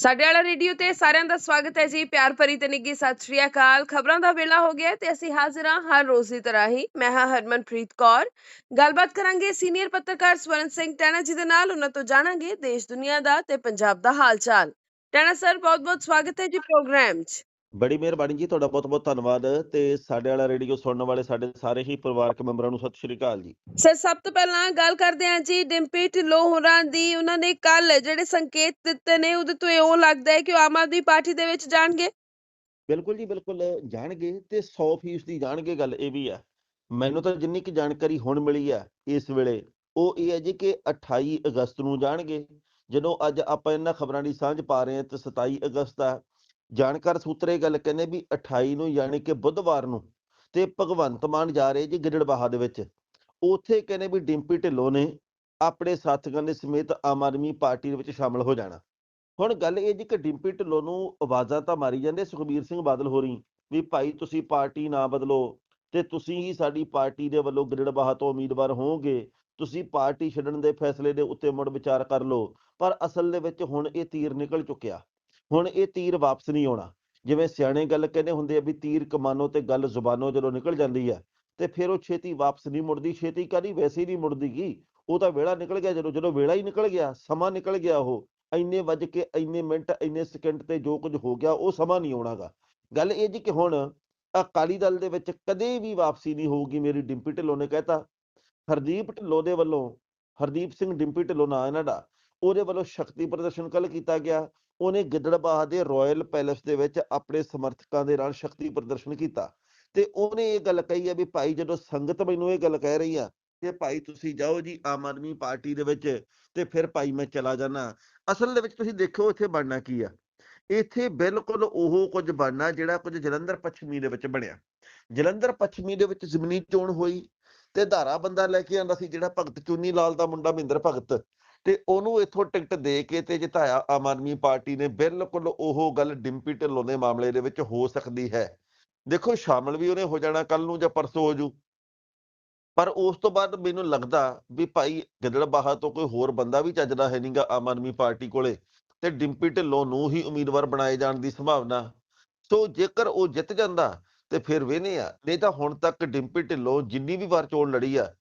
ਸਾਡੇ ਵਾਲਾ ਰੇਡੀਓ ਤੇ ਸਾਰਿਆਂ ਦਾ ਸਵਾਗਤ ਹੈ ਜੀ। ਪਿਆਰ ਭਰੀ ਤੇ ਨਿੱਘੀ ਸਤਿ ਸ਼੍ਰੀ ਅਕਾਲ। ਖਬਰਾਂ ਦਾ ਵੇਲਾ ਹੋ ਗਿਆ ਹੈ ਤੇ ਅਸੀਂ ਹਾਜ਼ਰ ਹਾਂ ਹਰ ਰੋਜ਼ ਦੀ ਤਰ੍ਹਾਂ ਹੀ। ਮੈਂ ਹਾਂ ਹਰਮਨਪ੍ਰੀਤ ਕੌਰ। ਗੱਲਬਾਤ ਕਰਾਂਗੇ ਸੀਨੀਅਰ ਪੱਤਰਕਾਰ ਸਵਰਨ ਸਿੰਘ ਟੈਣਾ ਜੀ ਦੇ ਨਾਲ। ਉਹਨਾਂ ਤੋਂ ਜਾਣਾਂਗੇ ਦੇਸ਼ ਦੁਨੀਆ ਦਾ ਤੇ ਪੰਜਾਬ ਦਾ ਹਾਲ ਚਾਲ। ਟੈਣਾ ਸਰ, ਬਹੁਤ-ਬਹੁਤ ਸਵਾਗਤ ਹੈ ਜੀ ਪ੍ਰੋਗਰਾਮ 'ਚ। ਬੜੀ ਮਿਹਰਬਾਨੀ ਜੀ ਤੁਹਾਡਾ ਬਹੁਤ-ਬਹੁਤ ਧੰਨਵਾਦ ਤੇ ਸਾਡੇ ਵਾਲਾ ਰੇਡੀਓ ਸੁਣਨ ਵਾਲੇ ਸਾਡੇ ਸਾਰੇ ਹੀ ਪਰਿਵਾਰਕ ਮੈਂਬਰਾਂ ਨੂੰ ਸਤਿ ਸ਼੍ਰੀ ਅਕਾਲ ਜੀ। ਸਰ ਸਭ ਤੋਂ ਪਹਿਲਾਂ ਗੱਲ ਕਰਦੇ ਹਾਂ ਜੀ ਡਿੰਪੀ ਢਿੱਲੋਂ ਹੋਰਾਂ ਦੀ। ਉਹਨਾਂ ਨੇ ਕੱਲ ਜਿਹੜੇ ਸੰਕੇਤ ਦਿੱਤੇ ਨੇ ਉਹਦੇ ਤੋਂ ਇਉਂ ਲੱਗਦਾ ਹੈ ਕਿ ਉਹ ਆਮ ਆਦਮੀ ਪਾਰਟੀ ਦੇ ਵਿੱਚ ਜਾਣਗੇ? ਬਿਲਕੁਲ ਜੀ ਬਿਲਕੁਲ ਜਾਣਗੇ ਤੇ 100% ਦੀ ਜਾਣਗੇ ਗੱਲ ਇਹ ਵੀ ਆ ਮੈਨੂੰ ਤਾਂ ਜਿੰਨੀ ਕਿ ਜਾਣਕਾਰੀ ਹੁਣ ਮਿਲੀ ਆ ਇਸ ਵੇਲੇ ਉਹ ਇਹ ਹੈ ਜੀ ਕਿ 28 ਅਗਸਤ ਨੂੰ ਜਾਣਗੇ। ਜਦੋਂ ਅੱਜ ਆਪਾਂ ਇਹਨਾਂ ਖਬਰਾਂ ਦੀ ਸਾਂਝ ਪਾ ਰਹੇ ਹਾਂ ਤੇ 27 ਅਗਸਤ ਆ ਜਾਣਕਾਰ ਸੂਤਰ ਇਹ ਗੱਲ ਕਹਿੰਦੇ ਵੀ 28 ਨੂੰ ਯਾਨੀ ਕਿ ਬੁੱਧਵਾਰ ਨੂੰ ਤੇ ਭਗਵੰਤ ਮਾਨ ਜਾ ਰਹੇ ਜੀ ਗਿੱਦੜਬਾਹਾ ਦੇ ਵਿੱਚ। ਉੱਥੇ ਕਹਿੰਦੇ ਵੀ ਡਿੰਪੀ ਢਿੱਲੋਂ ਨੇ ਆਪਣੇ ਸਾਥੀਆਂ ਦੇ ਸਮੇਤ ਆਮ ਆਦਮੀ ਪਾਰਟੀ ਦੇ ਵਿੱਚ ਸ਼ਾਮਲ ਹੋ ਜਾਣਾ। ਹੁਣ ਗੱਲ ਇਹ ਜੀ ਕਿ ਡਿੰਪੀ ਢਿੱਲੋਂ ਨੂੰ ਆਵਾਜ਼ਾਂ ਤਾਂ ਮਾਰੀ ਜਾਂਦੇ, ਸੁਖਬੀਰ ਸਿੰਘ ਬਾਦਲ ਹੋ ਰਹੀ ਵੀ ਭਾਈ ਤੁਸੀਂ ਪਾਰਟੀ ਨਾ ਬਦਲੋ ਤੇ ਤੁਸੀਂ ਹੀ ਸਾਡੀ ਪਾਰਟੀ ਦੇ ਵੱਲੋਂ ਗਿੱਦੜਬਾਹਾ ਤੋਂ ਉਮੀਦਵਾਰ ਹੋਵੋਗੇ, ਤੁਸੀਂ ਪਾਰਟੀ ਛੱਡਣ ਦੇ ਫੈਸਲੇ ਦੇ ਉੱਤੇ ਮੁੜ ਵਿਚਾਰ ਕਰ ਲਓ। ਪਰ ਅਸਲ ਦੇ ਵਿੱਚ ਹੁਣ ਇਹ ਤੀਰ ਨਿਕਲ ਚੁੱਕਿਆ। ਹੁਣ ਇਹ ਤੀਰ ਵਾਪਸ ਨਹੀਂ ਆਉਣਾ। ਜਿਵੇਂ ਸਿਆਣੇ ਗੱਲ ਕਹਿੰਦੇ ਹੁੰਦੇ ਆ ਵੀ ਤੀਰ ਕਮਾਨੋ ਤੇ ਗੱਲ ਜ਼ੁਬਾਨੋਂ ਜਦੋਂ ਨਿਕਲ ਜਾਂਦੀ ਆ, ਤੇ ਫਿਰ ਉਹ ਛੇਤੀ ਵਾਪਸ ਨਹੀਂ ਮੁੜਦੀ, ਛੇਤੀ ਕਦੀ ਵੈਸੇ ਹੀ ਨਹੀਂ ਮੁੜਦੀਗੀ ਉਹ ਤਾਂ ਵੇਲਾ ਨਿਕਲ ਗਿਆ ਜਦੋਂ ਜਦੋਂ ਵੇਲਾ ਹੀ ਨਿਕਲ ਗਿਆ, ਸਮਾਂ ਨਿਕਲ ਗਿਆ ਉਹ। ਇੰਨੇ ਵੱਜ ਕੇ, ਇੰਨੇ ਮਿੰਟ, ਇੰਨੇ ਸਕਿੰਟ ਤੇ ਜੋ ਕੁਝ ਹੋ ਗਿਆ, ਉਹ ਸਮਾਂ ਨਹੀਂ ਆਉਣਾਗਾ। ਗੱਲ ਇਹ ਜੀ ਕਿ ਹੁਣ ਅਕਾਲੀ ਦਲ ਦੇ ਵਿੱਚ ਕਦੇ ਵੀ ਵਾਪਸੀ ਨਹੀਂ ਹੋਊਗੀ, ਮੇਰੀ ਡਿੰਪੀ ਢਿੱਲੋਂ ਨੇ ਕਹਿਤਾ। ਹਰਦੀਪ ਢਿੱਲੋਂ ਦੇ ਵੱਲੋਂ, ਹਰਦੀਪ ਸਿੰਘ ਡਿੰਪੀ ਢਿੱਲੋਂ ਨਾਂ ਇਹਨਾਂ ਦਾ, ਉਹਦੇ ਵੱਲੋਂ ਸ਼ਕਤੀ ਪ੍ਰਦਰਸ਼ਨ ਕੱਲ ਕੀਤਾ ਗਿਆ। ਉਹਨੇ ਗਿੱਦੜਬਾਹਾ ਦੇ ਰਾਇਲ ਪੈਲੇਸ ਦੇ ਵਿੱਚ ਆਪਣੇ ਸਮਰਥਕਾਂ ਦੇ ਨਾਲ ਸ਼ਕਤੀ ਪ੍ਰਦਰਸ਼ਨ ਕੀਤਾ। ਤੇ ਉਹਨੇ ਇਹ ਗੱਲ ਕਹੀ ਹੈ ਵੀ ਭਾਈ ਜਦੋਂ ਸੰਗਤ ਮੈਨੂੰ ਇਹ ਗੱਲ ਕਹਿ ਰਹੀ ਆ ਕਿ ਭਾਈ ਤੁਸੀਂ ਜਾਓ ਜੀ ਆਮ ਆਦਮੀ ਪਾਰਟੀ ਦੇ ਵਿੱਚ ਤੇ ਫਿਰ ਭਾਈ ਮੈਂ ਚਲਾ ਜਾਣਾ ਅਸਲ ਦੇ ਵਿੱਚ ਤੁਸੀਂ ਦੇਖੋ ਇੱਥੇ ਬਣਨਾ ਕੀ ਆ। ਇੱਥੇ ਬਿਲਕੁਲ ਉਹ ਕੁਝ ਬਣਨਾ ਜਿਹੜਾ ਕੁਝ ਜਲੰਧਰ ਪੱਛਮੀ ਦੇ ਵਿੱਚ ਬਣਿਆ। ਜਲੰਧਰ ਪੱਛਮੀ ਦੇ ਵਿੱਚ ਜ਼ਮੀਨੀ ਚੋਣ ਹੋਈ ਤੇ ਧਾਰਾ ਬੰਦਾ ਲੈ ਕੇ ਆਂਦਾ ਸੀ ਜਿਹੜਾ ਭਗਤ ਚੂਨੀ ਲਾਲ ਦਾ ਮੁੰਡਾ ਮਹਿੰਦਰ ਭਗਤ। ਤੇ ਉਹਨੂੰ ਇੱਥੋਂ ਟਿਕਟ ਦੇ ਕੇ ਤੇ ਜਿਤਾਇਆ ਆਮ ਆਦਮੀ ਪਾਰਟੀ ਨੇ, ਬਿਲਕੁਲ ਉਹ ਗੱਲ ਡਿੰਪੀ ਢਿੱਲੋਂ ਦੇ ਮਾਮਲੇ ਦੇ ਵਿੱਚ ਹੋ ਸਕਦੀ ਹੈ। ਦੇਖੋ, ਸ਼ਾਮਲ ਵੀ ਉਹਨੇ ਹੋ ਜਾਣਾ ਕੱਲ ਨੂੰ ਜਾਂ ਪਰਸੋਂ ਹੋ ਜੂ। ਪਰ ਉਸ ਤੋਂ ਬਾਅਦ ਮੈਨੂੰ ਲੱਗਦਾ ਵੀ ਭਾਈ ਗਿੱਦੜਬਾਹਾ ਤੋਂ ਕੋਈ ਹੋਰ ਬੰਦਾ ਵੀ ਚੱਜਦਾ ਹੈ ਨਹੀਂਗਾ ਆਮ ਆਦਮੀ ਪਾਰਟੀ ਕੋਲੇ ਤੇ ਡਿੰਪੀ ਢਿੱਲੋਂ ਨੂੰ ਹੀ ਉਮੀਦਵਾਰ ਬਣਾਏ ਜਾਣ ਦੀ ਸੰਭਾਵਨਾ। ਸੋ ਜੇਕਰ ਉਹ ਜਿੱਤ ਜਾਂਦਾ ਤੇ ਫਿਰ ਵੇਨੇ ਆ, ਨਹੀਂ ਤਾਂ ਹੁਣ ਤੱਕ ਡਿੰਪੀ ਢਿੱਲੋਂ ਜਿੰਨੀ ਵੀ ਵਾਰ ਚੋਣ ਲੜੀ ਆ,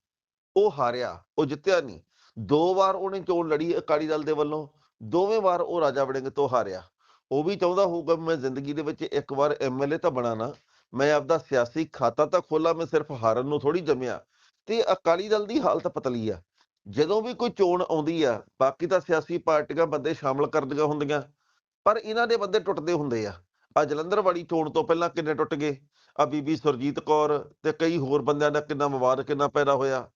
ਉਹ ਹਾਰਿਆ, ਉਹ ਜਿੱਤਿਆ ਨਹੀਂ। ਦੋ ਵਾਰ ਉਹਨੇ ਚੋਣ ਲੜੀ ਅਕਾਲੀ ਦਲ ਦੇ ਵੱਲੋਂ? ਦੋਵੇਂ ਵਾਰ ਉਹ ਰਾਜਾ ਵੜਿੰਗ ਤੋਂ ਹਾਰਿਆ। ਉਹ ਵੀ ਚਾਹੁੰਦਾ ਹੋਊਗਾ ਵੀ ਮੈਂ ਜ਼ਿੰਦਗੀ ਦੇ ਵਿੱਚ ਇੱਕ ਵਾਰ ਐਮਐਲਏ ਤਾਂ ਬਣਾਣਾ ਮੈਂ ਆਪਦਾ ਸਿਆਸੀ ਖਾਤਾ ਤਾਂ ਖੋਲਾ ਮੈਂ ਸਿਰਫ ਹਾਰਨ ਨੂੰ ਥੋੜੀ ਜੰਮਿਆ। ਤੇ ਅਕਾਲੀ ਦਲ ਦੀ ਹਾਲਤ ਪਤਲੀ ਆ। ਜਦੋਂ ਵੀ ਕੋਈ ਚੋਣ ਆਉਂਦੀ ਆ, ਬਾਕੀ ਤਾਂ ਸਿਆਸੀ ਪਾਰਟੀਆਂ ਬੰਦੇ ਸ਼ਾਮਲ ਕਰਦੀਆਂ ਹੁੰਦੀਆਂ। ਪਰ ਇਹਨਾਂ ਦੇ ਬੰਦੇ ਟੁੱਟਦੇ ਹੁੰਦੇ ਆ। ਆ ਜਲੰਧਰ ਵਾਲੀ ਚੋਣ ਤੋਂ ਪਹਿਲਾਂ ਕਿੰਨੇ ਟੁੱਟ ਗਏ? ਆ ਬੀਬੀ ਸੁਰਜੀਤ ਕੌਰ ਤੇ ਕਈ ਹੋਰ ਬੰਦਿਆਂ ਦਾ ਕਿੰਨਾ ਵਿਵਾਦ ਕਿੰਨਾ ਪੈਦਾ ਹੋਇਆ?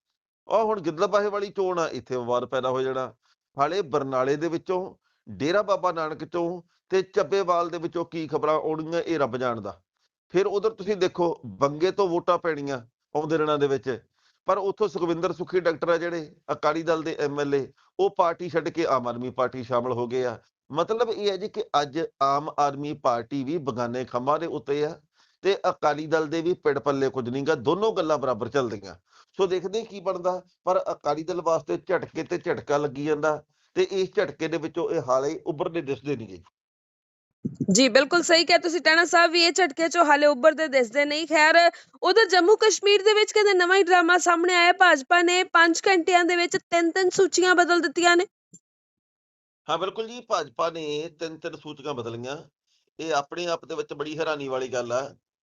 ਉਹ ਹੁਣ ਗਿੱਦੜਬਾਹੇ ਵਾਲੀ ਚੋਣ ਆ, ਇੱਥੇ ਵਿਵਾਦ ਪੈਦਾ ਹੋ ਜਾਣਾ। ਹਾਲੇ ਬਰਨਾਲੇ ਦੇ ਵਿੱਚੋਂ, ਡੇਰਾ ਬਾਬਾ ਨਾਨਕ ਚੋਂ ਤੇ ਚੱਬੇਵਾਲ ਦੇ ਵਿੱਚੋਂ ਕੀ ਖਬਰਾਂ ਆਉਣਗੀਆਂ ਇਹ ਰੱਬ ਜਾਣਦਾ। ਫਿਰ ਉਧਰ ਤੁਸੀਂ ਦੇਖੋ, ਬੰਗੇ ਤੋਂ ਵੋਟਾਂ ਪੈਣੀਆਂ ਆਉਂਦੇ ਦਿਨਾਂ ਦੇ ਵਿੱਚ। ਪਰ ਉੱਥੋਂ ਸੁਖਵਿੰਦਰ ਸੁਖੀ ਡਾਕਟਰ ਆ ਜਿਹੜੇ, ਅਕਾਲੀ ਦਲ ਦੇ ਐਮਐਲਏ ਉਹ ਪਾਰਟੀ ਛੱਡ ਕੇ ਆਮ ਆਦਮੀ ਪਾਰਟੀ ਸ਼ਾਮਲ ਹੋ ਗਏ ਆ। ਮਤਲਬ ਇਹ ਹੈ ਜੀ ਕਿ ਅੱਜ ਆਮ ਆਦਮੀ ਪਾਰਟੀ ਵੀ ਬਗਾਨੇ ਖੰਭਾਂ ਦੇ ਉੱਤੇ ਆ ਤੇ ਅਕਾਲੀ ਦਲ ਦੇ ਵੀ ਪਿੜ ਪੱਲੇ ਕੁਝ ਨਹੀਂਗਾ ਦੋਨੋਂ ਗੱਲਾਂ ਬਰਾਬਰ ਚੱਲਦੀਆਂ। ਸੋ ਦੇਖਦੇ ਕੀ ਬਣਦਾ। ਪਰ ਅਕਾਲੀ ਦਲ ਵਾਸਤੇ ਝਟਕੇ ਤੇ ਝਟਕਾ ਲੱਗੀ ਜਾਂਦਾ ਤੇ ਇਸ ਝਟਕੇ ਦੇ ਵਿੱਚੋਂ ਇਹ ਹਾਲੇ ਉੱਭਰਦੇ ਦਿਸਦੇ ਨਹੀਂਗੇ ਜੀ ਬਿਲਕੁਲ ਸਹੀ ਕਿਹਾ ਤੁਸੀਂ ਟੈਣਾ ਸਾਹਿਬ ਵੀ ਇਹ ਝਟਕੇ ਚੋਂ ਹਾਲੇ ਉੱਭਰਦੇ ਦਿਸਦੇ ਨਹੀਂ। ਖੈਰ ਉਧਰ ਜੰਮੂ ਕਸ਼ਮੀਰ ਦੇ ਵਿੱਚ ਕਹਿੰਦੇ ਨਵਾਂ ਹੀ ਡਰਾਮਾ ਸਾਹਮਣੇ ਆਇਆ। ਭਾਜਪਾ ਨੇ 5 ਘੰਟਿਆਂ ਦੇ ਵਿੱਚ ਤਿੰਨ ਤਿੰਨ ਸੂਚੀਆਂ ਬਦਲ ਦਿੱਤੀਆਂ ਨੇ। ਹਾਂ ਬਿਲਕੁਲ ਜੀ ਭਾਜਪਾ ਨੇ ਤਿੰਨ ਤਿੰਨ ਸੂਚਕਾਂ ਬਦਲੀਆਂ। ਇਹ ਆਪਣੇ ਆਪ ਦੇ ਵਿੱਚ ਬੜੀ ਹੈਰਾਨੀ ਵਾਲੀ ਗੱਲ ਆ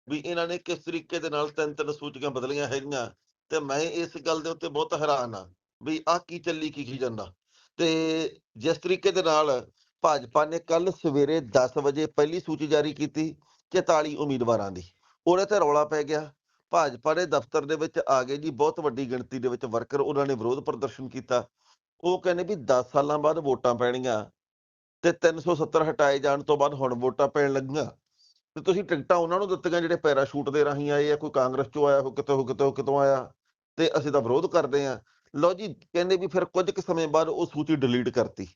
ਵੀ ਇਹਨਾਂ ਨੇ ਕਿਸ ਤਰੀਕੇ ਦੇ ਨਾਲ ਤਿੰਨ ਤਿੰਨ ਸੂਚਕਾਂ ਬਦਲੀਆਂ ਹੈਗੀਆਂ। ਤੇ ਮੈਂ ਇਸ ਗੱਲ ਦੇ ਉੱਤੇ ਬਹੁਤ ਹੈਰਾਨ ਆ ਵੀ ਆਹ ਕੀ ਚੱਲੀ, ਕੀ ਕੀ ਜਾਂਦਾ ਤੇ ਜਿਸ ਤਰੀਕੇ ਦੇ ਨਾਲ ਭਾਜਪਾ ਨੇ ਕੱਲ ਸਵੇਰੇ 10 ਵਜੇ ਪਹਿਲੀ ਸੂਚੀ ਜਾਰੀ ਕੀਤੀ 44 ਉਮੀਦਵਾਰਾਂ ਦੀ। ਉਹਦੇ ਤੇ ਰੌਲਾ ਪੈ ਗਿਆ। ਭਾਜਪਾ ਦੇ ਦਫ਼ਤਰ ਦੇ ਵਿੱਚ ਆ ਗਏ ਜੀ, ਬਹੁਤ ਵੱਡੀ ਗਿਣਤੀ ਦੇ ਵਿੱਚ ਵਰਕਰ ਉਹਨਾਂ ਨੇ ਵਿਰੋਧ ਪ੍ਰਦਰਸ਼ਨ ਕੀਤਾ। ਉਹ ਕਹਿੰਦੇ ਵੀ 10 ਸਾਲਾਂ ਬਾਅਦ ਵੋਟਾਂ ਪੈਣੀਆਂ ਤੇ 370 ਹਟਾਏ ਜਾਣ ਤੋਂ ਬਾਅਦ ਹੁਣ ਵੋਟਾਂ ਪੈਣ ਲੱਗੀਆਂ। ਤੇ ਤੁਸੀਂ ਟਿਕਟਾਂ ਉਹਨਾਂ ਨੂੰ ਦਿੱਤੀਆਂ ਜਿਹੜੇ ਪੈਰਾਸ਼ੂਟ ਦੇ ਰਾਹੀਂ ਆਏ ਆ, ਕੋਈ ਕਾਂਗਰਸ ਚੋਂ ਆਇਆ ਹੋ ਕਿਤੋਂ ਕਿਤੋਂ ਕਿਤੋਂ ਆਇਆ? ਤੇ ਅਸੀਂ ਤਾਂ ਵਿਰੋਧ ਕਰਦੇ ਆ ਲਓ ਜੀ, ਕਹਿੰਦੇ ਵੀ ਫਿਰ ਕੁਝ ਕੁ ਸਮੇਂ ਬਾਅਦ ਉਹ ਸੂਚੀ ਡਿਲੀਟ ਕਰਤੀ।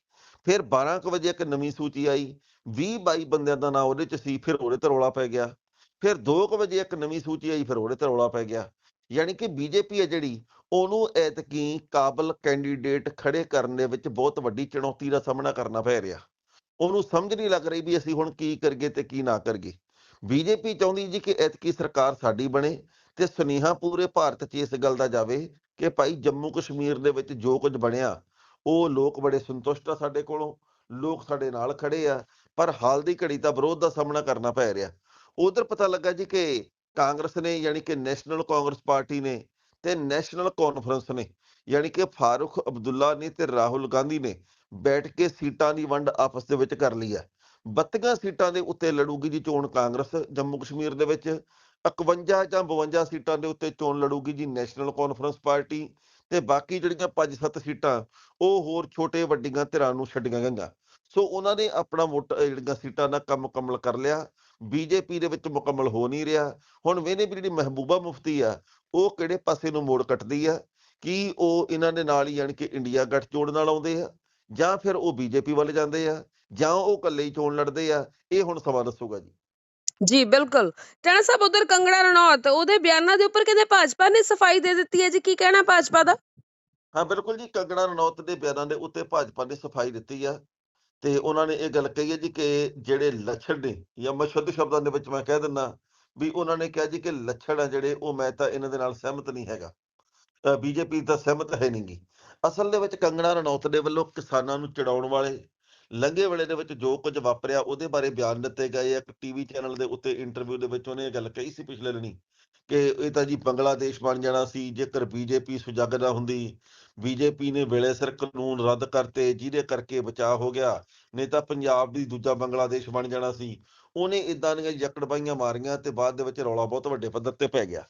ਫਿਰ 12 ਕੁ ਵਜੇ ਇੱਕ ਨਵੀਂ ਸੂਚੀ ਆਈ 20 22 ਬੰਦਿਆਂ ਦਾ ਨਾਂ ਉਹਦੇ ਚ ਸੀ, ਫਿਰ ਉਹਦੇ ਤੇ ਰੌਲਾ ਪੈ ਗਿਆ। ਫਿਰ 2 ਕੁ ਵਜੇ ਇੱਕ ਨਵੀਂ ਸੂਚੀ ਆਈ, ਫਿਰ ਉਹਦੇ ਤੇ ਰੌਲਾ ਪੈ ਗਿਆ। ਯਾਨੀ ਕਿ ਬੀਜੇਪੀ ਹੈ ਜਿਹੜੀ, ਉਹਨੂੰ ਐਤਕੀ ਕਾਬਲ ਕੈਂਡੀਡੇਟ ਖੜੇ ਕਰਨ ਦੇ ਵਿੱਚ ਬਹੁਤ ਵੱਡੀ ਚੁਣੌਤੀ ਦਾ ਸਾਹਮਣਾ ਕਰਨਾ ਪੈ ਰਿਹਾ। ਉਹਨੂੰ ਸਮਝ ਨਹੀਂ ਲੱਗ ਰਹੀ ਵੀ ਅਸੀਂ ਹੁਣ ਕੀ ਕਰੀਏ ਤੇ ਕੀ ਨਾ ਕਰੀਏ। ਬੀਜੇਪੀ ਚਾਹੁੰਦੀ ਜੀ ਕਿ ਐਤਕੀ ਸਰਕਾਰ ਸਾਡੀ ਬਣੇ ਤੇ ਸੁਨੇਹਾ ਪੂਰੇ ਭਾਰਤ 'ਚ ਇਸ ਗੱਲ ਦਾ ਜਾਵੇ ਕਿ ਭਾਈ ਜੰਮੂ ਕਸ਼ਮੀਰ ਦੇ ਵਿੱਚ ਜੋ ਕੁਝ ਬਣਿਆ, ਉਹ ਲੋਕ ਬੜੇ ਸੰਤੁਸ਼ਟ ਆ ਸਾਡੇ ਕੋਲੋਂ, ਲੋਕ ਸਾਡੇ ਨਾਲ ਖੜੇ ਆ, ਪਰ ਹਾਲ ਦੀ ਘੜੀ ਤਾਂ ਵਿਰੋਧ ਦਾ ਸਾਹਮਣਾ ਕਰਨਾ ਪੈ ਰਿਹਾ। ਉਧਰ ਪਤਾ ਲੱਗਾ ਜੀ ਕਿ ਕਾਂਗਰਸ ਨੇ ਯਾਨੀ ਕਿ ਨੈਸ਼ਨਲ ਕਾਂਗਰਸ ਪਾਰਟੀ ਨੇ ਤੇ ਨੈਸ਼ਨਲ ਕਾਨਫਰੰਸ ਨੇ, ਯਾਨੀ ਕਿ ਫਾਰੂਖ ਅਬਦੁੱਲਾ ਨੇ ਤੇ ਰਾਹੁਲ ਗਾਂਧੀ ਨੇ ਬੈਠ ਕੇ ਸੀਟਾਂ ਦੀ ਵੰਡ ਆਪਸ ਦੇ ਵਿੱਚ ਕਰ ਲਈ ਹੈ 32 ਸੀਟਾਂ ਦੇ ਉੱਤੇ ਲੜੂਗੀ ਜੀ ਚੋਣ ਕਾਂਗਰਸ ਜੰਮੂ ਕਸ਼ਮੀਰ ਦੇ ਵਿੱਚ 51 ਜਾਂ 52 ਸੀਟਾਂ ਦੇ ਉੱਤੇ ਚੋਣ ਲੜੂਗੀ ਜੀ ਨੈਸ਼ਨਲ ਕਾਨਫਰੰਸ ਪਾਰਟੀ ਤੇ ਬਾਕੀ ਜਿਹੜੀਆਂ 5-7 ਸੀਟਾਂ, ਉਹ ਹੋਰ ਛੋਟੇ ਵੱਡੀਆਂ ਧਿਰਾਂ ਨੂੰ ਛੱਡੀਆਂ ਗਈਆਂ। ਸੋ ਉਹਨਾਂ ਨੇ ਆਪਣਾ ਵੋਟ ਜਿਹੜੀਆਂ ਸੀਟਾਂ ਦਾ ਕੰਮ ਮੁਕੰਮਲ ਕਰ ਲਿਆ। ਬੀਜੇਪੀ ਦੇ ਵਿੱਚ ਮੁਕੰਮਲ ਹੋ ਨਹੀਂ ਰਿਹਾ। ਹੁਣ ਵੇਨੇ ਵੀ ਜਿਹੜੀ ਮਹਿਬੂਬਾ ਮੁਫਤੀ ਆ, ਉਹ ਕਿਹੜੇ ਪਾਸੇ ਨੂੰ ਮੋੜ ਕੱਟਦੀ ਆ? ਕੀ ਉਹ ਇਹਨਾਂ ਦੇ ਨਾਲ ਹੀ ਯਾਨੀ ਕਿ ਇੰਡੀਆ ਗੱਠਜੋੜ ਨਾਲ ਆਉਂਦੇ ਆ? ਜਾਂ ਫਿਰ ਉਹ ਬੀਜੇਪੀ ਵੱਲ ਜਾਂਦੇ ਆ? ਜਾਂ ਉਹ ਇਕੱਲੇ ਹੀ ਚੋਣ ਲੜਦੇ ਆ? ਇਹ ਹੁਣ ਸਮਾਂ ਦੱਸੂਗਾ ਜੀ। ਜੀ, ਬਿਲਕੁਲ। ਟਾਣਾ ਸਾਹਿਬ, ਉਧਰ ਕੰਗਣਾ ਰਣੌਤ, ਉਹਦੇ ਬਿਆਨਾਂ ਦੇ ਉੱਪਰ ਕਹਿੰਦੇ ਭਾਜਪਾ ਨੇ ਸਫ਼ਾਈ ਦੇ ਦਿੱਤੀ ਹੈ ਜੀ, ਕੀ ਕਹਿਣਾ ਭਾਜਪਾ ਦਾ? ਹਾਂ, ਬਿਲਕੁਲ ਜੀ, ਕੰਗਣਾ ਰਣੌਤ ਦੇ ਬਿਆਨਾਂ ਦੇ ਉੱਤੇ ਭਾਜਪਾ ਨੇ ਸਫ਼ਾਈ ਦਿੱਤੀ ਆ ਤੇ ਉਹਨਾਂ ਨੇ ਇਹ ਗੱਲ ਕਹੀ ਹੈ ਜੀ ਕਿ ਜਿਹੜੇ ਲੱਛਣ ਨੇ ਜਾਂ ਮੈਂ ਸ਼ਬਦਾਂ ਦੇ ਵਿੱਚ ਮੈਂ ਕਹਿ ਦਿੰਦਾ ਵੀ ਉਹਨਾਂ ਨੇ ਕਿਹਾ ਜੀ ਕਿ ਲੱਛਣ ਆ ਜਿਹੜੇ, ਉਹ ਮੈਂ ਤਾਂ ਇਹਨਾਂ ਦੇ ਨਾਲ ਸਹਿਮਤ ਨਹੀਂ ਹੈਗਾ। ਬੀਜੇਪੀ ਤਾਂ ਸਹਿਮਤ ਹੈ ਨਹੀਂਗੀ ਅਸਲ ਦੇ ਵਿੱਚ ਕੰਗਣਾ ਰਣੌਤ ਦੇ ਵੱਲੋਂ ਕਿਸਾਨਾਂ ਨੂੰ ਚੜਾਉਣ ਵਾਲੇ ਲੰਘੇ ਵੇਲੇ ਦੇ ਵਿੱਚ ਜੋ ਕੁਝ ਵਾਪਰਿਆ ਉਹਦੇ ਬਾਰੇ ਬਿਆਨ ਦਿੱਤੇ ਗਏ ਇੱਕ ਟੀਵੀ ਚੈਨਲ ਦੇ ਉੱਤੇ ਇੰਟਰਵਿਊ ਦੇ ਵਿੱਚ ਉਹਨੇ ਇਹ ਗੱਲ ਕਹੀ ਸੀ ਪਿਛਲੇ ਦਿਨੀ ਕਿ ਇਹ ਤਾਂ ਜੀ ਬੰਗਲਾਦੇਸ਼ ਬਣ ਜਾਣਾ ਸੀ, ਜੇਕਰ ਬੀਜੇਪੀ ਸੁਜੱਗ ਨਾ ਹੁੰਦੀ ਬੀਜੇਪੀ ਨੇ ਵੇਲੇ ਸਿਰ ਕਾਨੂੰਨ ਰੱਦ ਕਰਤੇ, ਜਿਹਦੇ ਕਰਕੇ ਬਚਾਅ ਹੋ ਗਿਆ, ਨਹੀਂ ਤਾਂ ਪੰਜਾਬ ਦੀ ਦੂਜਾ ਬੰਗਲਾਦੇਸ਼ ਬਣ ਜਾਣਾ ਸੀ। ਉਹਨੇ ਇਦਾਂ ਦੀਆਂ ਜਕੜਬਾਈਆਂ ਮਾਰੀਆਂ ਤੇ ਬਾਅਦ ਦੇ ਵਿੱਚ ਰੌਲਾ ਬਹੁਤ ਵੱਡੇ ਪੱਧਰ ਤੇ ਪੈ ਗਿਆ।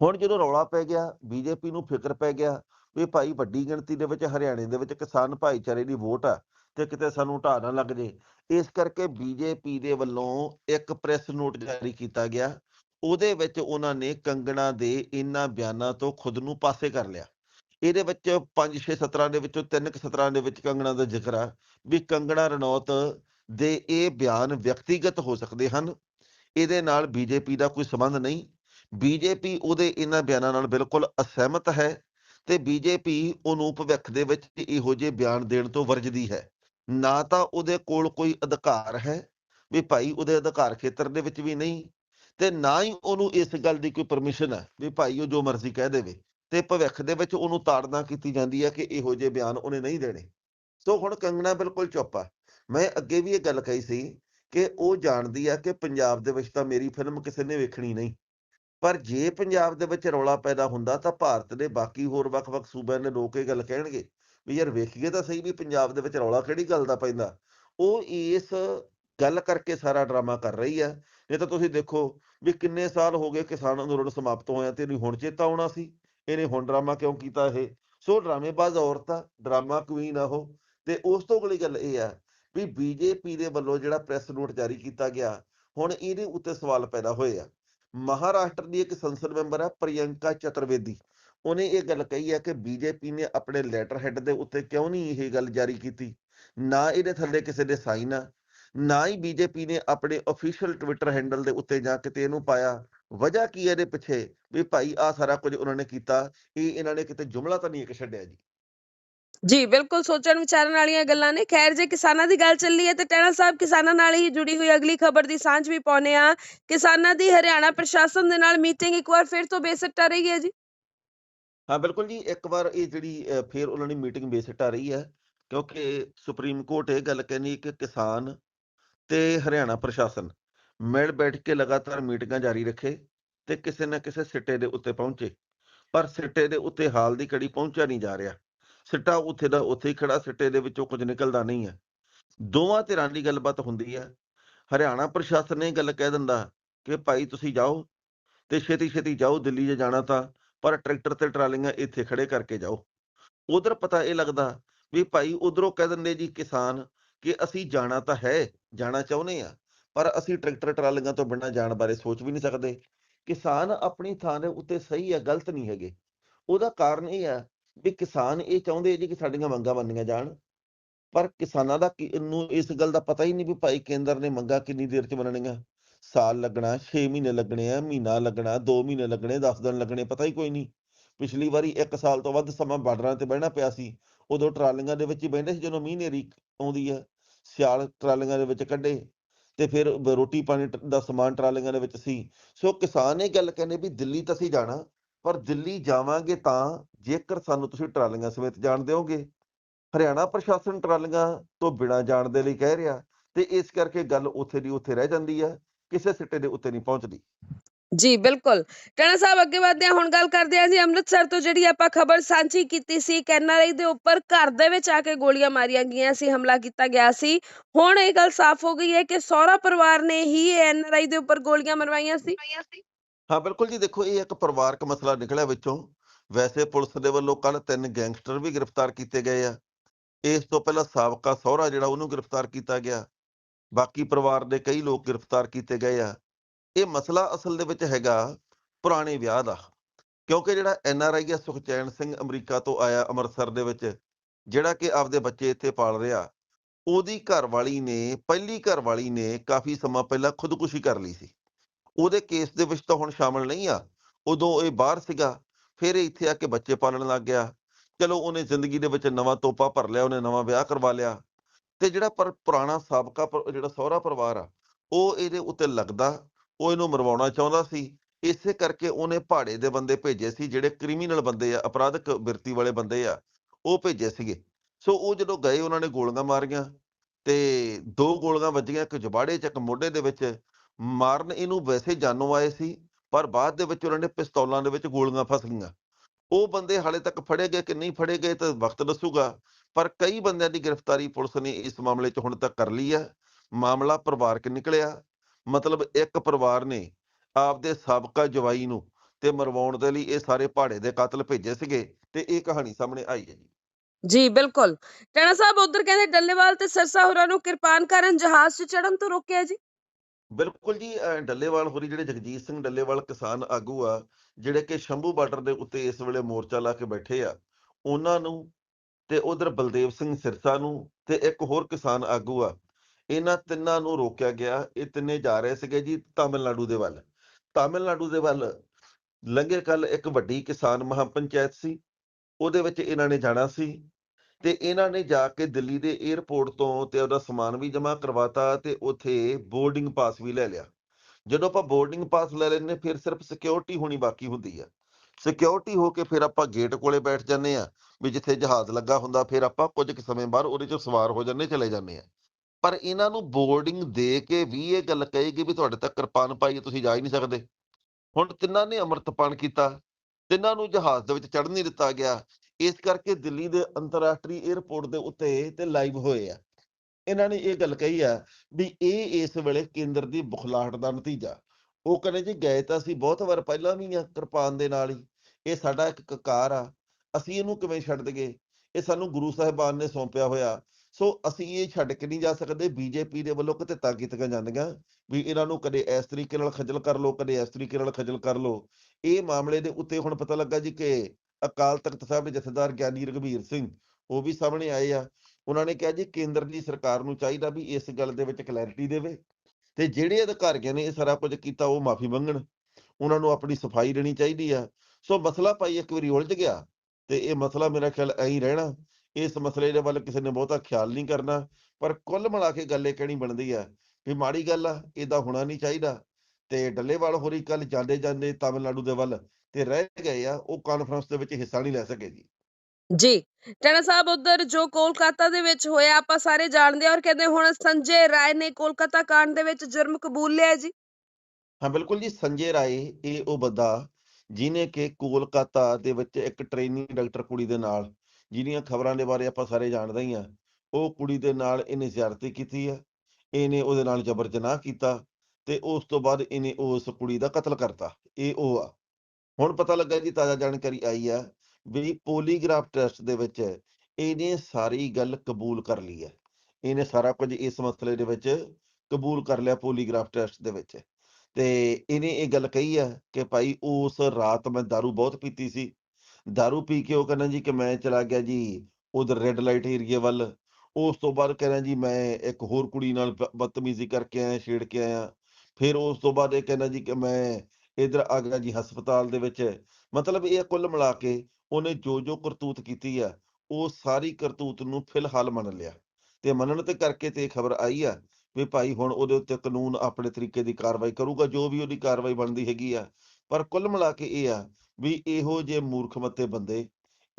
ਹੁਣ ਜਦੋਂ ਰੌਲਾ ਪੈ ਗਿਆ ਬੀਜੇਪੀ ਨੂੰ ਫਿਕਰ ਪੈ ਗਿਆ ਵੀ ਭਾਈ ਵੱਡੀ ਗਿਣਤੀ ਦੇ ਵਿੱਚ ਹਰਿਆਣੇ ਦੇ ਵਿੱਚ ਕਿਸਾਨ ਭਾਈਚਾਰੇ ਦੀ ਵੋਟ ਆ ਤੇ ਕਿਤੇ ਸਾਨੂੰ ਢਾਹ ਨਾ ਲੱਗ ਜੇ। ਇਸ ਕਰਕੇ ਬੀਜੇਪੀ ਦੇ ਵੱਲੋਂ ਇੱਕ ਪ੍ਰੈਸ ਨੋਟ ਜਾਰੀ ਕੀਤਾ ਗਿਆ। ਉਹਦੇ ਵਿੱਚ ਉਹਨਾਂ ਨੇ ਕੰਗਣਾ ਦੇ ਇਹਨਾਂ ਬਿਆਨਾਂ ਤੋਂ ਖੁਦ ਨੂੰ ਪਾਸੇ ਕਰ ਲਿਆ। ਇਹਦੇ ਵਿੱਚ 5 6 17 ਦੇ ਵਿੱਚੋਂ ਤਿੰਨ ਕੁ 17 ਦੇ ਵਿੱਚ ਕੰਗਣਾ ਦਾ ਜ਼ਿਕਰ ਆ ਵੀ ਕੰਗਣਾ ਰਣੌਤ ਦੇ ਇਹ ਬਿਆਨ ਵਿਅਕਤੀਗਤ ਹੋ ਸਕਦੇ ਹਨ। ਇਹਦੇ ਨਾਲ ਬੀਜੇਪੀ ਦਾ ਕੋਈ ਸੰਬੰਧ ਨਹੀਂ। ਬੀਜੇਪੀ ਉਹਦੇ ਇਹਨਾਂ ਬਿਆਨਾਂ ਨਾਲ ਬਿਲਕੁਲ ਅਸਹਿਮਤ ਹੈ ਤੇ ਬੀਜੇਪੀ ਉਹਨੂੰ ਭਵਿੱਖ ਦੇ ਵਿੱਚ ਇਹੋ ਜਿਹੇ ਬਿਆਨ ਦੇਣ ਤੋਂ ਵਰਜਦੀ ਹੈ। ਨਾ ਤਾਂ ਉਹਦੇ ਕੋਲ ਕੋਈ ਅਧਿਕਾਰ ਹੈ ਵੀ ਭਾਈ ਉਹਦੇ ਅਧਿਕਾਰ ਖੇਤਰ ਦੇ ਵਿੱਚ ਵੀ ਨਹੀਂ ਤੇ ਨਾ ਹੀ ਉਹਨੂੰ ਇਸ ਗੱਲ ਦੀ ਕੋਈ ਪਰਮਿਸ਼ਨ ਹੈ ਵੀ ਭਾਈ ਉਹ ਜੋ ਮਰਜ਼ੀ ਕਹਿ ਦੇਵੇ ਤੇ ਭਵਿੱਖ ਦੇ ਵਿੱਚ ਉਹਨੂੰ ਤਾੜਨਾ ਕੀਤੀ ਜਾਂਦੀ ਹੈ ਕਿ ਇਹੋ ਜਿਹੇ ਬਿਆਨ ਉਹਨੇ ਨਹੀਂ ਦੇਣੇ। ਸੋ ਹੁਣ ਕੰਗਣਾ ਬਿਲਕੁਲ ਚੁੱਪ ਆ। ਮੈਂ ਅੱਗੇ ਵੀ ਇਹ ਗੱਲ ਕਹੀ ਸੀ ਕਿ ਉਹ ਜਾਣਦੀ ਆ ਕਿ ਪੰਜਾਬ ਦੇ ਵਿੱਚ ਤਾਂ ਮੇਰੀ ਫਿਲਮ ਕਿਸੇ ਨੇ ਵੇਖਣੀ ਨਹੀਂ। ਪਰ ਜੇ ਪੰਜਾਬ ਦੇ ਵਿੱਚ ਰੌਲਾ ਪੈਦਾ ਹੁੰਦਾ ਤਾਂ ਭਾਰਤ ਦੇ ਬਾਕੀ ਹੋਰ ਵੱਖ-ਵੱਖ ਸੂਬਿਆਂ ਦੇ ਲੋਕ ਇਹ ਗੱਲ ਕਹਿਣਗੇ ਵੀ ਯਾਰ ਵੇਖੀਏ ਤਾਂ ਸਹੀ ਵੀ ਪੰਜਾਬ ਦੇ ਵਿੱਚ ਰੌਲਾ ਕਿਹੜੀ ਗੱਲ ਦਾ ਪੈਂਦਾ। ਉਹ ਇਸ ਗੱਲ ਕਰਕੇ ਸਾਰਾ ਡਰਾਮਾ ਕਰ ਰਹੀ ਹੈ। ਇਹ ਤਾਂ ਤੁਸੀਂ ਦੇਖੋ ਵੀ ਕਿੰਨੇ ਸਾਲ ਹੋ ਗਏ ਕਿਸਾਨ ਅੰਦੋਲਨ ਸਮਾਪਤ ਹੋਇਆ ਤੇ ਇਹਨੂੰ ਹੁਣ ਚੇਤਾ ਆਉਣਾ ਸੀ। ਇਹਨੇ ਹੁਣ ਡਰਾਮਾ ਕਿਉਂ ਕੀਤਾ ਇਹ? ਸੋ ਡਰਾਮੇਬਾਜ਼ ਔਰਤ ਆ, ਡਰਾਮਾ ਕੁਈਨ ਆ ਉਹ ਤੇ ਉਸ ਤੋਂ ਅਗਲੀ ਗੱਲ ਇਹ ਆ ਵੀ ਬੀਜੇਪੀ ਦੇ ਵੱਲੋਂ ਜਿਹੜਾ ਪ੍ਰੈਸ ਨੋਟ ਜਾਰੀ ਕੀਤਾ ਗਿਆ, ਹੁਣ ਇਹਦੇ ਉੱਤੇ ਸਵਾਲ ਪੈਦਾ ਹੋਏ ਆ। ਮਹਾਰਾਸ਼ਟਰ ਦੀ ਇੱਕ ਸੰਸਦ ਮੈਂਬਰ ਹੈ ਪ੍ਰਿਯੰਕਾ ਚਤੁਰਵੇਦੀ। ਉਹਨੇ ਇਹ ਗੱਲ ਕਹੀ ਹੈ ਕਿ ਬੀਜੇਪੀ ਨੇ ਆਪਣੇ ਲੈਟਰ ਹੈਡ ਦੇ ਉੱਤੇ ਕਿਉਂ ਨਹੀਂ ਇਹ ਗੱਲ ਜਾਰੀ ਕੀਤੀ? ਨਾ ਇਹਦੇ ਥੱਲੇ ਕਿਸੇ ਦੇ ਸਾਈਨ ਆ, ਨਾ ਹੀ ਬੀਜੇਪੀ ਨੇ ਆਪਣੇ ਅਫੀਸ਼ੀਅਲ ਟਵਿੱਟਰ ਹੈਂਡਲ ਦੇ ਉੱਤੇ ਜਾ ਕੇ ਤੇ ਇਹਨੂੰ ਪਾਇਆ। ਵਜ੍ਹਾ ਕੀ ਹੈ ਇਹਦੇ ਪਿੱਛੇ? ਵੀ ਭਾਈ ਆ ਸਾਰਾ ਕੁਝ ਉਹਨਾਂ ਨੇ ਕੀਤਾ, ਇਹ ਇਹਨਾਂ ਨੇ ਕਿਤੇ ਜੁਮਲਾ ਤਾਂ ਨਹੀਂ ਇੱਕ ਛੱਡਿਆ ਜੀ। ਜੀ, ਬਿਲਕੁਲ ਸੋਚਣ ਵਿਚਾਰਨ ਵਾਲੀਆਂ ਗੱਲਾਂ ਨੇ। ਖੈਰ, ਜੇ ਕਿਸਾਨਾਂ ਦੀ ਗੱਲ ਚੱਲੀ ਹੈ ਤੇ ਟੈਣਾ ਸਾਹਿਬ ਕਿਸਾਨਾਂ ਨਾਲ ਹੀ ਜੁੜੀ ਹੋਈ ਅਗਲੀ ਖਬਰ ਦੀ ਸਾਂਝ ਵੀ ਪਾਉਨੇ ਆ ਕਿਸਾਨਾਂ ਦੀ ਹਰਿਆਣਾ ਪ੍ਰਸ਼ਾਸਨ ਦੇ ਨਾਲ ਮੀਟਿੰਗ ਇੱਕ ਵਾਰ ਫਿਰ ਤੋਂ ਬੇਸੱਟਾ ਰਹੀ ਹੈ ਜੀ। ਹਾਂ ਬਿਲਕੁਲ ਜੀ ਇੱਕ ਵਾਰ ਇਹ ਜਿਹੜੀ ਅ, ਫਿਰ ਉਹਨਾਂ ਦੀ ਮੀਟਿੰਗ ਬੇਸਿੱਟ ਆ ਰਹੀ ਹੈ ਕਿਉਂਕਿ ਸੁਪਰੀਮ ਕੋਰਟ ਇਹ ਗੱਲ ਕਹਿੰਦੀ ਕਿ ਕਿਸਾਨ ਤੇ ਹਰਿਆਣਾ ਪ੍ਰਸ਼ਾਸਨ ਮਿਲ ਬੈਠ ਕੇ ਲਗਾਤਾਰ ਮੀਟਿੰਗਾਂ ਜਾਰੀ ਰੱਖੇ ਤੇ ਕਿਸੇ ਨਾ ਕਿਸੇ ਸਿੱਟੇ ਦੇ ਉੱਤੇ ਪਹੁੰਚੇ। ਪਰ ਸਿੱਟੇ ਦੇ ਉੱਤੇ ਹਾਲ ਦੀ ਘੜੀ ਪਹੁੰਚਿਆ ਨਹੀਂ ਜਾ ਰਿਹਾ। ਸਿੱਟਾ ਉੱਥੇ ਦਾ ਉੱਥੇ ਹੀ ਖੜਾ ਸਿੱਟੇ ਦੇ ਵਿੱਚੋਂ ਕੁਝ ਨਿਕਲਦਾ ਨਹੀਂ ਹੈ। ਦੋਵਾਂ ਧਿਰਾਂ ਦੀ ਗੱਲਬਾਤ ਹੁੰਦੀ ਹੈ। ਹਰਿਆਣਾ ਪ੍ਰਸ਼ਾਸਨ ਨੇ ਇਹ ਗੱਲ ਕਹਿ ਦਿੰਦਾ ਕਿ ਭਾਈ ਤੁਸੀਂ ਜਾਓ ਤੇ ਛੇਤੀ ਛੇਤੀ ਜਾਓ ਦਿੱਲੀ ਜੇ ਜਾਣਾ ਤਾਂ ਪਰ ਟਰੈਕਟਰ ਤੇ ਟਰਾਲੀਆਂ ਇੱਥੇ ਖੜੇ ਕਰਕੇ ਜਾਓ। ਉਧਰ ਪਤਾ ਇਹ ਲੱਗਦਾ ਵੀ ਭਾਈ ਉਧਰੋਂ ਕਹਿ ਦਿੰਦੇ ਜੀ ਕਿਸਾਨ ਕਿ ਅਸੀਂ ਜਾਣਾ ਤਾਂ ਹੈ, ਜਾਣਾ ਚਾਹੁੰਦੇ ਆ ਪਰ ਅਸੀਂ ਟਰੈਕਟਰ ਟਰਾਲੀਆਂ ਤੋਂ ਬਿਨਾਂ ਜਾਣ ਬਾਰੇ ਸੋਚ ਵੀ ਨਹੀਂ ਸਕਦੇ। ਕਿਸਾਨ ਆਪਣੀ ਥਾਂ ਦੇ ਉੱਤੇ ਸਹੀ ਹੈ, ਗਲਤ ਨਹੀਂ ਹੈਗੇ। ਉਹਦਾ ਕਾਰਨ ਇਹ ਆ ਵੀ ਕਿਸਾਨ ਇਹ ਚਾਹੁੰਦੇ ਜੀ ਕਿ ਸਾਡੀਆਂ ਮੰਗਾਂ ਮੰਨੀਆਂ ਜਾਣ। ਪਰ ਕਿਸਾਨਾਂ ਦਾ ਨੂੰ ਇਸ ਗੱਲ ਦਾ ਪਤਾ ਹੀ ਨਹੀਂ ਵੀ ਭਾਈ ਕੇਂਦਰ ਨੇ ਮੰਗਾਂ ਕਿੰਨੀ ਦੇਰ ਚ ਮੰਨਣੀਆਂ। ਸਾਲ ਲੱਗਣਾ 6 ਮਹੀਨੇ ਲੱਗਣੇ ਆ ਮਹੀਨਾ ਲੱਗਣਾ 2 ਮਹੀਨੇ ਲੱਗਣੇ 10 ਦਿਨ ਲੱਗਣੇ ਪਤਾ ਹੀ ਕੋਈ ਨਹੀਂ ਪਿਛਲੀ ਵਾਰੀ 1 ਸਾਲ ਤੋਂ ਵੱਧ ਸਮਾਂ ਬਾਰਡਰਾਂ ਤੇ ਬਹਿਣਾ ਪਿਆ ਸੀ ਉਦੋਂ ਟਰਾਲੀਆਂ ਦੇ ਵਿੱਚ ਹੀ ਬਹਿੰਦੇ ਸੀ ਜਦੋਂ ਮੀਂਹ ਨੇਰੀ ਆਉਂਦੀ ਹੈ ਸਿਆਲ ਟਰਾਲੀਆਂ ਦੇ ਵਿੱਚ ਕੱਢੇ ਤੇ ਫਿਰ ਰੋਟੀ ਪਾਣੀ ਦਾ ਸਮਾਨ ਟਰਾਲੀਆਂ ਦੇ ਵਿੱਚ ਸੀ। ਸੋ ਕਿਸਾਨ ਇਹ ਗੱਲ ਕਹਿੰਦੇ ਵੀ ਦਿੱਲੀ ਤਾਂ ਅਸੀਂ ਜਾਣਾ, ਪਰ ਦਿੱਲੀ ਜਾਵਾਂਗੇ ਤਾਂ ਜੇਕਰ ਸਾਨੂੰ ਤੁਸੀਂ ਟਰਾਲੀਆਂ ਸਮੇਤ ਜਾਣ ਦਿਓਗੇ। ਹਰਿਆਣਾ ਪ੍ਰਸ਼ਾਸਨ ਟਰਾਲੀਆਂ ਤੋਂ ਬਿਨਾਂ ਜਾਣ ਦੇ ਲਈ ਕਹਿ ਰਿਹਾ ਤੇ ਇਸ ਕਰਕੇ ਗੱਲ ਉੱਥੇ ਦੀ ਉੱਥੇ ਰਹਿ ਜਾਂਦੀ ਆ, ਕਿਸੇ ਸਿੱਟੇ ਦੇ ਉੱਤੇ ਨਹੀਂ ਪਹੁੰਚਦੀ। ਜੀ, ਬਿਲਕੁਲ। ਟਾਣਾ ਸਾਹਿਬ ਅੱਗੇ ਵਧਦੇ ਹਾਂ ਹੁਣ ਗੱਲ ਕਰਦੇ ਹਾਂ ਜੀ ਅੰਮ੍ਰਿਤਸਰ ਤੋਂ ਜਿਹੜੀ ਆਪਾਂ ਖਬਰ ਸਾਂਝੀ ਕੀਤੀ ਸੀ ਕਿ ਐਨਆਰਆਈ ਦੇ ਉੱਪਰ ਘਰ ਦੇ ਵਿੱਚ ਆ ਕੇ ਗੋਲੀਆਂ ਮਾਰੀਆਂ ਗਈਆਂ ਸੀ, ਹਮਲਾ ਕੀਤਾ ਗਿਆ ਸੀ। ਹੁਣ ਇਹ ਗੱਲ ਸਾਫ਼ ਹੋ ਗਈ ਹੈ ਕਿ ਸਹੁਰਾ ਪਰਿਵਾਰ ਨੇ ਹੀ ਐਨਆਰਆਈ ਦੇ ਉੱਪਰ ਗੋਲੀਆਂ ਮਰਵਾਈਆਂ ਸੀ। ਹਾਂ, ਬਿਲਕੁਲ ਜੀ ਦੇਖੋ ਇਹ ਇੱਕ ਪਰਿਵਾਰਕ ਮਸਲਾ ਨਿਕਲਿਆ ਵਿੱਚੋਂ। ਵੈਸੇ ਪੁਲਿਸ ਦੇ ਵੱਲੋਂ ਕੱਲ੍ਹ 3 ਗੈਂਗਸਟਰ ਵੀ ਗ੍ਰਿਫਤਾਰ ਕੀਤੇ ਗਏ ਆ। ਇਸ ਤੋਂ ਪਹਿਲਾਂ ਸਾਬਕਾ ਸਹੁਰਾ ਜਿਹੜਾ ਉਹਨੂੰ ਗ੍ਰਿਫਤਾਰ ਕੀਤਾ ਗਿਆ। ਬਾਕੀ ਪਰਿਵਾਰ ਦੇ ਕਈ ਲੋਕ ਗ੍ਰਿਫਤਾਰ ਕੀਤੇ ਗਏ ਆ। ਇਹ ਮਸਲਾ ਅਸਲ ਦੇ ਵਿੱਚ ਹੈਗਾ ਪੁਰਾਣੇ ਵਿਆਹ ਦਾ। ਕਿਉਂਕਿ ਜਿਹੜਾ ਐੱਨ ਆਰ ਆਈ ਆ ਸੁਖਚੈਨ ਸਿੰਘ ਅਮਰੀਕਾ ਤੋਂ ਆਇਆ ਅੰਮ੍ਰਿਤਸਰ ਦੇ ਵਿੱਚ, ਜਿਹੜਾ ਕਿ ਆਪਦੇ ਬੱਚੇ ਇੱਥੇ ਪਾਲ ਰਿਹਾ। ਉਹਦੀ ਘਰਵਾਲੀ ਨੇ ਪਹਿਲੀ ਘਰਵਾਲੀ ਨੇ ਕਾਫ਼ੀ ਸਮਾਂ ਪਹਿਲਾਂ ਖੁਦਕੁਸ਼ੀ ਕਰ ਲਈ ਸੀ। ਉਹਦੇ ਕੇਸ ਦੇ ਵਿੱਚ ਤਾਂ ਹੁਣ ਸ਼ਾਮਲ ਨਹੀਂ ਆ। ਉਦੋਂ ਇਹ ਬਾਹਰ ਸੀਗਾ, ਫਿਰ ਇਹ ਇੱਥੇ ਆ ਕੇ ਬੱਚੇ ਪਾਲਣ ਲੱਗ ਗਿਆ। ਚਲੋ ਉਹਨੇ ਜ਼ਿੰਦਗੀ ਦੇ ਵਿੱਚ ਨਵਾਂ ਤੋਪਾ ਭਰ ਲਿਆ, ਉਹਨੇ ਨਵਾਂ ਵਿਆਹ ਕਰਵਾ ਲਿਆ। ਤੇ ਜਿਹੜਾ ਪਰ ਪੁਰਾਣਾ ਸਾਬਕਾ ਜਿਹੜਾ ਸਹੁਰਾ ਪਰਿਵਾਰ ਆ, ਉਹ ਇਹਦੇ ਉੱਤੇ ਲੱਗਦਾ, ਉਹ ਇਹਨੂੰ ਮਰਵਾਉਣਾ ਚਾਹੁੰਦਾ ਸੀ। ਇਸੇ ਕਰਕੇ ਉਹਨੇ ਪਹਾੜੇ ਦੇ ਬੰਦੇ ਭੇਜੇ ਸੀ ਜਿਹੜੇ ਕ੍ਰਿਮੀਨਲ ਬੰਦੇ ਆ, ਅਪਰਾਧਕ ਬਿਰਤੀ ਵਾਲੇ ਬੰਦੇ ਆ, ਉਹ ਭੇਜੇ ਸੀਗੇ। ਸੋ ਉਹ ਜਦੋਂ ਗਏ ਉਹਨਾਂ ਨੇ ਗੋਲੀਆਂ ਮਾਰੀਆਂ ਤੇ ਦੋ ਗੋਲੀਆਂ ਵੱਜੀਆਂ, ਇੱਕ ਜਬਾੜੇ 'ਚ, ਇੱਕ ਮੋਢੇ ਦੇ ਵਿੱਚ। ਮਾਰਨ ਇਹਨੂੰ ਵੈਸੇ ਜਾਨੋਂ ਆਏ ਸੀ, ਪਰ ਬਾਅਦ ਦੇ ਵਿੱਚ ਉਹਨਾਂ ਨੇ ਪਿਸਤੌਲਾਂ ਦੇ ਵਿੱਚ ਗੋਲੀਆਂ ਫਸ ਗਈਆਂ। ਉਹ ਬੰਦੇ ਹਾਲੇ ਤੱਕ ਫੜੇ ਗਏ ਕਿ ਨਹੀਂ ਫੜੇ ਗਏ ਤਾਂ ਵਕਤ ਦੱਸੂਗਾ। ਪਰ ਕਈ ਬੰਦਿਆਂ ਦੀ ਗ੍ਰਿਫਤਾਰੀ ਪੁਲਿਸ ਨੇ ਇਸ ਮਾਮਲੇ 'ਚ ਹੁਣ ਤੱਕ ਕਰ ਲਈ ਆ। ਮਾਮਲਾ ਪਰਿਵਾਰਕ ਨਿਕਲਿਆ। ਮਤਲਬ ਇੱਕ ਪਰਿਵਾਰ ਨੇ ਆਪਦੇ ਸਾਬਕਾ ਜਵਾਈ ਨੂੰ ਤੇ ਮਰਵਾਉਣ ਦੇ ਲਈ ਇਹ ਸਾਰੇ ਭਾੜੇ ਦੇ ਕਾਤਲ ਭੇਜੇ ਸੀਗੇ ਤੇ ਇਹ ਕਹਾਣੀ ਸਾਹਮਣੇ ਆਈ ਹੈ ਜੀ। ਜੀ, ਬਿਲਕੁਲ। ਟਾਣਾ ਸਾਹਿਬ ਉੱਧਰ ਕਹਿੰਦੇ ਡੱਲੇਵਾਲ ਤੇ ਸਿਰਸਾ ਹੋਰਾਂ ਨੂੰ ਕਿਰਪਾਨ ਕਾਰਨ ਜਹਾਜ਼ 'ਚ ਚੜ੍ਹਨ ਤੋਂ ਰੋਕਿਆ ਜੀ। ਬਿਲਕੁਲ ਜੀ ਡੱਲੇਵਾਲ ਹੋਰੀ ਜਿਹੜੇ ਜਗਜੀਤ ਸਿੰਘ ਡੱਲੇਵਾਲ ਕਿਸਾਨ ਆਗੂ ਆ, ਜਿਹੜੇ ਕਿ ਸ਼ੰਭੂ ਬਾਰਡਰ ਦੇ ਉੱਤੇ ਇਸ ਵੇਲੇ ਮੋਰਚਾ ਲਾ ਕੇ ਬੈਠੇ ਆ, ਉਹਨਾਂ ਨੂੰ ਤੇ ਉਧਰ ਬਲਦੇਵ ਸਿੰਘ ਸਿਰਸਾ ਨੂੰ ਤੇ ਇੱਕ ਹੋਰ ਕਿਸਾਨ ਆਗੂ ਆ, ਇਹਨਾਂ ਤਿੰਨਾਂ ਨੂੰ ਰੋਕਿਆ ਗਿਆ। ਇਹ ਤਿੰਨੇ ਜਾ ਰਹੇ ਸੀਗੇ ਜੀ ਤਾਮਿਲਨਾਡੂ ਦੇ ਵੱਲ। ਤਾਮਿਲਨਾਡੂ ਦੇ ਵੱਲ ਲੰਘੇ ਕੱਲ੍ਹ ਇੱਕ ਵੱਡੀ ਕਿਸਾਨ ਮਹਾਪੰਚਾਇਤ ਸੀ, ਉਹਦੇ ਵਿੱਚ ਇਹਨਾਂ ਨੇ ਜਾਣਾ ਸੀ ਤੇ ਇਹਨਾਂ ਨੇ ਜਾ ਕੇ ਦਿੱਲੀ ਦੇ ਏਅਰਪੋਰਟ ਤੋਂ ਤੇ ਉਹਦਾ ਸਮਾਨ ਵੀ ਜਮ੍ਹਾਂ ਕਰਵਾਤਾ ਤੇ ਉੱਥੇ ਬੋਰਡਿੰਗ ਪਾਸ ਵੀ ਲੈ ਲਿਆ। ਜਦੋਂ ਆਪਾਂ ਬੋਰਡਿੰਗ ਪਾਸ ਲੈ ਲੈਂਦੇ ਫਿਰ ਸਿਰਫ ਸਿਕਿਉਰਿਟੀ ਹੋਣੀ ਬਾਕੀ ਹੁੰਦੀ ਆ। ਸਿਕਿਉਰਿਟੀ ਹੋ ਕੇ ਫਿਰ ਆਪਾਂ ਗੇਟ ਕੋਲੇ ਬੈਠ ਜਾਂਦੇ ਆ, ਵੀ ਜਿੱਥੇ ਜਹਾਜ਼ ਲੱਗਾ ਹੁੰਦਾ ਫਿਰ ਆਪਾਂ ਕੁਝ ਕੁ ਸਮੇਂ ਬਾਅਦ ਉਹਦੇ 'ਚ ਸਵਾਰ ਹੋ ਜਾਂਦੇ ਚਲੇ ਜਾਂਦੇ ਆ। ਪਰ ਇਹਨਾਂ ਨੂੰ ਬੋਰਡਿੰਗ ਦੇ ਕੇ ਵੀ ਇਹ ਗੱਲ ਕਹੇਗੀ ਵੀ ਤੁਹਾਡੇ ਤੱਕ ਕਿਰਪਾਨ ਪਾਈ ਤੁਸੀਂ ਜਾ ਹੀ ਨਹੀਂ ਸਕਦੇ। ਹੁਣ ਤਿੰਨਾਂ ਨੇ ਅੰਮ੍ਰਿਤਪਾਨ ਕੀਤਾ, ਤਿੰਨਾਂ ਨੂੰ ਜਹਾਜ਼ ਦੇ ਵਿੱਚ ਚੜ੍ਹਨ ਨਹੀਂ ਦਿੱਤਾ ਗਿਆ। ਇਸ ਕਰਕੇ ਦਿੱਲੀ ਦੇ ਅੰਤਰਰਾਸ਼ਟਰੀ ਏਅਰਪੋਰਟ ਦੇ ਉੱਤੇ ਤੇ ਲਾਈਵ ਹੋਏ ਆ। ਇਹਨਾਂ ਨੇ ਇਹ ਗੱਲ ਕਹੀ ਆ ਵੀ ਇਹ ਇਸ ਵੇਲੇ ਕੇਂਦਰ ਦੀ ਬੁਖਲਾਹਟ ਦਾ ਨਤੀਜਾ। ਉਹ ਕਹਿੰਦੇ ਜੀ ਗਏ ਤਾਂ ਅਸੀਂ ਬਹੁਤ ਵਾਰ ਪਹਿਲਾਂ ਵੀ ਆ ਕਿਰਪਾਨ ਦੇ ਨਾਲ ਹੀ। ਇਹ ਸਾਡਾ ਇੱਕ ਕਕਾਰ ਆ, ਅਸੀਂ ਇਹਨੂੰ ਕਿਵੇਂ ਛੱਡ ਦੇਈਏ? ਇਹ ਸਾਨੂੰ ਗੁਰੂ ਸਾਹਿਬਾਨ ਨੇ ਸੌਂਪਿਆ ਹੋਇਆ। ਸੋ ਅਸੀਂ ਇਹ ਛੱਡ ਕੇ ਨਹੀਂ ਜਾ ਸਕਦੇ। ਬੀਜੇਪੀ ਦੇ ਵੱਲੋਂ ਘਤਿੱਤਾਂ ਕੀਤੀਆਂ ਜਾਂਦੀਆਂ ਵੀ ਇਹਨਾਂ ਨੂੰ ਕਦੇ ਇਸ ਤਰੀਕੇ ਨਾਲ ਖੱਜਲ ਕਰ ਲਓ, ਕਦੇ ਇਸ ਤਰੀਕੇ ਨਾਲ ਖੱਜਲ ਕਰ ਲਓ। ਇਹ ਮਾਮਲੇ ਦੇ ਉੱਤੇ ਹੁਣ ਪਤਾ ਲੱਗਾ ਜੀ ਕਿ ਅਕਾਲ ਤਖ਼ਤ ਸਾਹਿਬ ਦੇ ਜਥੇਦਾਰ ਗਿਆਨੀ ਰਘਬੀਰ ਸਿੰਘ ਉਹ ਵੀ ਸਾਹਮਣੇ ਆਏ ਆ। ਉਹਨਾਂ ਨੇ ਕਿਹਾ ਜੀ ਕੇਂਦਰ ਦੀ ਸਰਕਾਰ ਨੂੰ ਚਾਹੀਦਾ ਵੀ ਇਸ ਗੱਲ ਦੇ ਵਿੱਚ ਕਲੈਰਿਟੀ ਦੇਵੇ ਤੇ ਜਿਹੜੇ ਅਧਿਕਾਰੀਆਂ ਨੇ ਇਹ ਸਾਰਾ ਕੁਝ ਕੀਤਾ ਉਹ ਮਾਫ਼ੀ ਮੰਗਣ। ਉਹਨਾਂ ਨੂੰ ਆਪਣੀ ਸਫ਼ਾਈ ਦੇਣੀ ਚਾਹੀਦੀ ਆ। ਸੋ ਮਸਲਾ ਭਾਈ ਇੱਕ ਵਾਰੀ ਉਲਝ ਗਿਆ ਤੇ ਇਹ ਮਸਲਾ ਮੇਰਾ ਖਿਆਲ ਐਂ ਰਹਿਣਾ। ਇਸ ਮਸਲੇ ਦੇ ਵੱਲ ਕਿਸੇ ਨੇ ਬਹੁਤਾ ਖਿਆਲ ਨਹੀਂ ਕਰਨਾ। ਪਰ ਕੁੱਲ ਮਿਲਾ ਕੇ ਗੱਲ ਇਹ ਕਹਿਣੀ ਬਣਦੀ ਆ ਵੀ ਮਾੜੀ ਗੱਲ ਆ, ਇਹਦਾ ਹੋਣਾ ਨਹੀਂ ਚਾਹੀਦਾ ਤੇ ਡੱਲੇਵਾਲ ਹੋਰੀ ਕੱਲ੍ਹ ਜਾਂਦੇ-ਜਾਂਦੇ ਤਾਮਿਲਨਾਡੂ ਦੇ ਵੱਲ ਤੇ ਰਹਿ ਗਏ ਆ, ਉਹ ਕਾਨਫਰੰਸ ਦੇ ਵਿੱਚ ਹਿੱਸਾ ਨਹੀਂ ਲੈ ਸਕੇ ਜੀ। ਜੀ, ਟਾਣਾ ਸਾਹਿਬ ਉੱਧਰ ਜੋ ਕੋਲਕਾਤਾ ਦੇ ਵਿੱਚ ਹੋਇਆ ਆਪਾਂ ਸਾਰੇ ਜਾਣਦੇ ਹਾਂ ਔਰ ਕਹਿੰਦੇ ਹੁਣ ਸੰਜੇ ਰਾਏ ਨੇ ਕੋਲਕਾਤਾ ਕਾਂਡ ਦੇ ਵਿੱਚ ਜੁਰਮ ਕਬੂਲ ਲਿਆ ਜੀ। ਹਾਂ, ਬਿਲਕੁਲ ਜੀ ਸੰਜੇ ਰਾਏ ਇਹ ਉਹ ਬੰਦਾ ਜਿਹਨੇ ਕਿ ਕੋਲਕਾਤਾ ਦੇ ਵਿੱਚ ਇੱਕ ਟ੍ਰੇਨੀ ਡਾਕਟਰ ਕੁੜੀ ਦੇ ਨਾਲ ਜਿਹਦੀਆਂ ਖਬਰਾਂ ਦੇ ਬਾਰੇ ਆਪਾਂ ਸਾਰੇ ਜਾਣਦੇ ਹੀ ਆ। ਉਹ ਕੁੜੀ ਦੇ ਨਾਲ ਇਹਨੇ ਜ਼ਿਆਦਤੀ ਕੀਤੀ ਆ। ਇਹਨੇ ਉਹਦੇ ਨਾਲ ਜਬਰ ਜਨਾਹ ਕੀਤਾ ਤੇ ਉਸ ਤੋਂ ਬਾਅਦ ਇਹਨੇ ਉਸ ਕੁੜੀ ਦਾ ਕਤਲ ਕਰਤਾ। ਇਹ ਉਹ ਆ। ਹੁਣ ਪਤਾ ਲੱਗਾ ਜੀ ਤਾਜ਼ਾ ਜਾਣਕਾਰੀ ਆਈ ਆ ਵੀ ਪੋਲੀਗ੍ਰਾਫ ਟੈਸਟ ਦੇ ਵਿੱਚ ਇਹਨੇ ਸਾਰੀ ਗੱਲ ਕਬੂਲ ਕਰ ਲਈ ਹੈ। ਇਹਨੇ ਸਾਰਾ ਕੁਝ ਇਸ ਮਸਲੇ ਦੇ ਵਿੱਚ ਕਬੂਲ ਕਰ ਲਿਆ ਪੋਲੀਗ੍ਰਾਫ ਟੈਸਟ ਦੇ ਵਿੱਚ ਤੇ ਇਹਨੇ ਇਹ ਗੱਲ ਕਹੀ ਆ ਕਿ ਭਾਈ ਉਸ ਰਾਤ ਮੈਂ ਦਾਰੂ ਬਹੁਤ ਪੀਤੀ ਸੀ। ਦਾਰੂ ਪੀ ਕੇ ਉਹ ਕਹਿੰਦਾ ਜੀ ਕਿ ਮੈਂ ਚਲਾ ਗਿਆ ਜੀ ਉਧਰ ਰੈੱਡ ਲਾਈਟ ਏਰੀਏ ਵੱਲ। ਉਸ ਤੋਂ ਬਾਅਦ ਕਹਿੰਦਾ ਜੀ ਮੈਂ ਇੱਕ ਹੋਰ ਕੁੜੀ ਨਾਲ ਬ ਬਦਤਮੀਜ਼ੀ ਕਰਕੇ ਆਇਆ, ਛੇੜ ਕੇ ਆਇਆ। ਫਿਰ ਉਸ ਤੋਂ ਬਾਅਦ ਇਹ ਕਹਿੰਦਾ ਜੀ ਕਿ ਮੈਂ ਇੱਧਰ ਆ ਗਿਆ ਜੀ ਹਸਪਤਾਲ ਦੇ ਵਿੱਚ। ਮਤਲਬ ਇਹ ਕੁੱਲ ਮਿਲਾ ਕੇ ਉਹਨੇ ਜੋ-ਜੋ ਕਰਤੂਤ ਕੀਤੀ ਆ, ਉਹ ਸਾਰੀ ਕਰਤੂਤ ਨੂੰ ਫਿਲਹਾਲ ਮੰਨ ਲਿਆ। ਤੇ ਮੰਨਣ ਤੇ ਕਰਕੇ ਤੇ ਖਬਰ ਆਈ ਆ ਵੀ ਭਾਈ ਹੁਣ ਉਹਦੇ ਉੱਤੇ ਕਾਨੂੰਨ ਆਪਣੇ ਤਰੀਕੇ ਦੀ ਕਾਰਵਾਈ ਕਰੂਗਾ ਜੋ ਵੀ ਉਹਦੀ ਕਾਰਵਾਈ ਬਣਦੀ ਹੈਗੀ ਆ। ਪਰ ਕੁੱਲ ਮਿਲਾ ਕੇ ਇਹ ਆ ਵੀ ਇਹੋ ਜਿਹੇ ਮੂਰਖ ਮੱਤੇ ਬੰਦੇ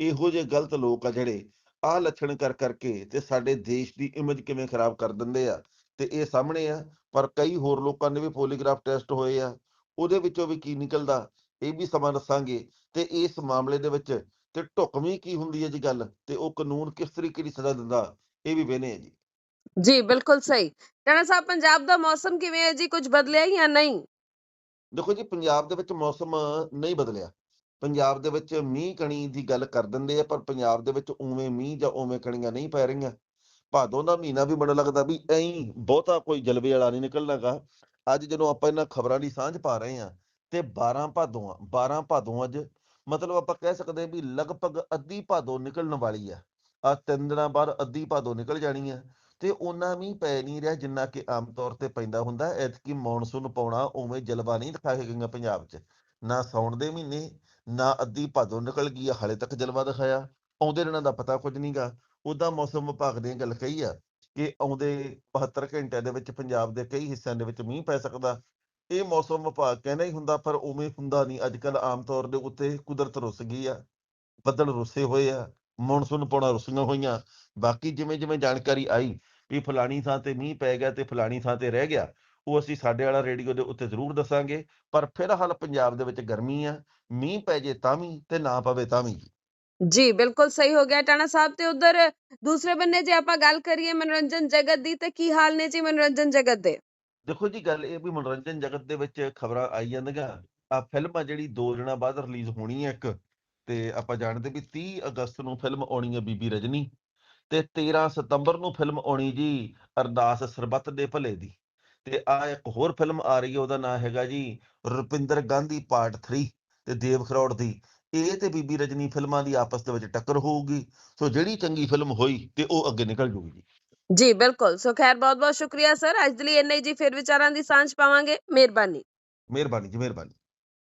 ਇਹੋ ਜਿਹੇ ਗਲਤ ਲੋਕ ਆ ਜਿਹੜੇ ਆ ਲੱਛਣ ਕਰ ਕਰਕੇ ਤੇ ਸਾਡੇ ਦੇਸ਼ ਦੀ ਇਮੇਜ ਕਿਵੇਂ ਖਰਾਬ ਕਰ ਦਿੰਦੇ ਆ ਤੇ ਇਹ ਸਾਹਮਣੇ ਆ। ਪਰ ਕਈ ਹੋਰ ਲੋਕਾਂ ਦੇ ਵੀ ਪੋਲੀਗ੍ਰਾਫ ਟੈਸਟ ਹੋਏ ਆ ਉਹਦੇ ਵਿੱਚੋਂ ਵੀ ਕੀ ਨਿਕਲਦਾ ਇਹ ਵੀ ਸਮਾਂ ਦੱਸਾਂਗੇ। ਤੇ ਇਸ ਮਾਮਲੇ ਦੇ ਵਿੱਚ ਤੇ ਢੁਕਵੀਂ ਕੀ ਹੁੰਦੀ ਹੈ ਜੀ ਗੱਲ? ਤੇ ਉਹ ਕਾਨੂੰਨ ਕਿਸ ਤਰੀਕੇ ਦੀ ਸਜ਼ਾ ਦਿੰਦਾ? ਇਹ ਵੀ ਵੇਨੇ ਆ ਜੀ। ਜੀ ਬਿਲਕੁਲ ਸਹੀ। ਟਾਣਾ ਸਾਹਿਬ ਪੰਜਾਬ ਦਾ ਮੌਸਮ ਕਿਵੇਂ ਹੈ ਜੀ? ਕੁਝ ਬਦਲਿਆ ਜਾਂ ਨਹੀਂ? ਦੇਖੋ ਜੀ ਪੰਜਾਬ ਦੇ ਵਿੱਚ ਮੌਸਮ ਨਹੀਂ ਬਦਲਿਆ। ਪੰਜਾਬ ਦੇ ਵਿੱਚ ਮੀਂਹ ਕਣੀ ਦੀ ਗੱਲ ਕਰ ਦਿੰਦੇ ਆ ਪਰ ਪੰਜਾਬ ਦੇ ਵਿੱਚ ਉਵੇਂ ਮੀਂਹ ਜਾਂ ਉਵੇਂ ਕਣੀਆਂ ਨਹੀਂ ਪੈ ਰਹੀਆਂ। ਭਾਦੋਂ ਦਾ ਮਹੀਨਾ ਵੀ ਮੈਨੂੰ ਲੱਗਦਾ ਵੀ ਐਂ ਬਹੁਤਾ ਕੋਈ ਜਲਵੇ ਵਾਲਾ ਨਹੀਂ ਨਿਕਲਣਾਗਾ। ਅੱਜ ਜਦੋਂ ਆਪਾਂ ਇਹਨਾਂ ਖਬਰਾਂ ਦੀ ਸਾਂਝ ਪਾ ਰਹੇ ਆ ਤੇ 12 ਭਾਦੋਂ ਆ 12 ਭਾਦੋਂ ਅੱਜ ਮਤਲਬ ਆਪਾਂ ਕਹਿ ਸਕਦੇ ਵੀ ਲਗਭਗ ਅੱਧੀ ਭਾਦੋਂ ਨਿਕਲਣ ਵਾਲੀ ਆ। ਆ ਤਿੰਨ ਦਿਨਾਂ ਬਾਅਦ ਅੱਧੀ ਭਾਦੋਂ ਨਿਕਲ ਜਾਣੀ ਆ ਤੇ ਉਹਨਾਂ ਮੀਂਹ ਪੈ ਨਹੀਂ ਰਿਹਾ ਜਿੰਨਾ ਕਿ ਆਮ ਤੌਰ ਤੇ ਪੈਂਦਾ ਹੁੰਦਾ। ਐਤਕੀ ਮੌਨਸੂਨ ਪਾਉਣਾ ਉਵੇਂ ਜਲਵਾ ਨਹੀਂ ਦਿਖਾ ਕੇ ਗਈਆਂ ਪੰਜਾਬ 'ਚ। ਨਾ ਸੌਣ ਦੇ ਮਹੀਨੇ, ਨਾ ਅੱਧੀ ਭਾਦੋਂ ਨਿਕਲ ਗਈ ਆ, ਹਾਲੇ ਤੱਕ ਜਲਵਾ ਦਿਖਾਇਆ। ਆਉਂਦੇ ਦਿਨਾਂ ਦਾ ਪਤਾ ਕੁਝ ਨਹੀਂਗਾ ਉਹਦਾ ਮੌਸਮ ਵਿਭਾਗ ਨੇ ਇਹ ਗੱਲ ਕਹੀ ਆ ਕਿ ਆਉਂਦੇ 72 ਘੰਟਿਆਂ ਦੇ ਵਿੱਚ ਪੰਜਾਬ ਦੇ ਕਈ ਹਿੱਸਿਆਂ ਦੇ ਵਿੱਚ ਮੀਂਹ ਪੈ ਸਕਦਾ। ਇਹ ਮੌਸਮ ਵਿਭਾਗ ਕਹਿੰਦਾ ਹੀ ਹੁੰਦਾ, ਪਰ ਉਵੇਂ ਹੁੰਦਾ ਨਹੀਂ। ਅੱਜ ਕੱਲ ਆਮ ਤੌਰ ਦੇ ਉੱਤੇ ਕੁਦਰਤ ਰੁੱਸ ਗਈ ਆ, ਬੱਦਲ ਰੁੱਸੇ ਹੋਏ ਆ, ਮੌਨਸੂਨ ਪਾਉਣਾ ਰੁੱਸੀਆਂ ਹੋਈਆਂ। ਬਾਕੀ ਜਿਵੇਂ ਜਿਵੇਂ ਜਾਣਕਾਰੀ ਆਈ ਵੀ ਫਲਾਣੀ ਥਾਂ ਤੇ ਮੀਂਹ ਪੈ ਗਿਆ ਤੇ ਫਲਾਣੀ ਥਾਂ ਤੇ ਰਹਿ ਗਿਆ, ਉਹ ਅਸੀਂ ਸਾਡੇ ਵਾਲਾ ਰੇਡੀਓ ਦੇ ਉੱਤੇ ਜ਼ਰੂਰ ਦੱਸਾਂਗੇ। ਪਰ ਫਿਲਹਾਲ ਪੰਜਾਬ ਦੇ ਵਿੱਚ ਗਰਮੀ ਆ, ਮੀਂਹ ਪੈ ਜੇ ਤਾਂ ਵੀ ਤੇ ਨਾ ਪਵੇ ਤਾਂ ਵੀ। ਜੀ, ਬਿਲਕੁਲ ਸਹੀ ਹੋ ਗਿਆ ਟਾਣਾ ਸਾਹਿਬ ਤੇ ਉਧਰ ਦੂਸਰੇ ਬੰਨੇ ਜੇ ਆਪਾਂ ਗੱਲ ਕਰੀਏ ਮਨੋਰੰਜਨ ਜਗਤ ਦੀ, ਤੇ ਕੀ ਹਾਲ ਨੇ ਜੀ ਮਨੋਰੰਜਨ ਜਗਤ ਦੇ? ਦੇਖੋ ਜੀ, ਗੱਲ ਇਹ ਵੀ ਮਨੋਰੰਜਨ ਜਗਤ ਦੇ ਵਿੱਚ ਖਬਰਾਂ ਆਈ ਜਾਂਦੀਆਂ। ਆ ਫਿਲਮ ਆ ਜਿਹੜੀ 2 ਦਿਨਾਂ ਬਾਅਦ ਰਿਲੀਜ਼ ਹੋਣੀ ਹੈ ਇੱਕ, ਤੇ ਆਪਾਂ ਜਾਣਦੇ ਵੀ 30 ਅਗਸਤ ਨੂੰ ਫਿਲਮ ਆਉਣੀ ਹੈ ਬੀਬੀ ਰਜਨੀ, ਤੇ 13 ਸਤੰਬਰ ਨੂੰ ਫਿਲਮ ਆਉਣੀ ਜੀ ਅਰਦਾਸ ਸਰਬੱਤ ਦੇ ਭਲੇ ਦੀ। ਤੇ ਆ ਇੱਕ ਹੋਰ ਫਿਲਮ ਆ ਰਹੀ ਹੈ ਉਹਦਾ ਨਾਮ ਹੈਗਾ ਜੀ ਰੁਪਿੰਦਰ ਗਾਂਧੀ ਪਾਰਟ 3 ਤੇ ਦੇਵ ਖਰੋੜ ਦੀ। ਇਹ ਤੇ ਬੀਬੀ ਰਜਨੀ ਫਿਲਮਾਂ ਦੀ ਆਪਸ ਦੇ ਵਿੱਚ ਟੱਕਰ ਹੋਊਗੀ। ਸੋ ਜਿਹੜੀ ਚੰਗੀ ਫਿਲਮ ਹੋਈ ਤੇ ਉਹ ਅੱਗੇ ਨਿਕਲ ਜੂਗੀ ਜੀ। ਜੀ, ਬਿਲਕੁਲ। ਸੋ ਖੈਰ ਬਹੁਤ ਬਹੁਤ ਸ਼ੁਕਰੀਆ, ਸਰ। ਅੱਜ ਦੇ ਲਈ ਇੰਨਾ ਹੀ ਜੀ, ਫਿਰ ਵਿਚਾਰਾਂ ਦੀ ਸਾਂਝ ਪਾਵਾਂਗੇ। ਮਿਹਰਬਾਨੀ। ਮਿਹਰਬਾਨੀ ਜੀ, ਮਿਹਰਬਾਨੀ।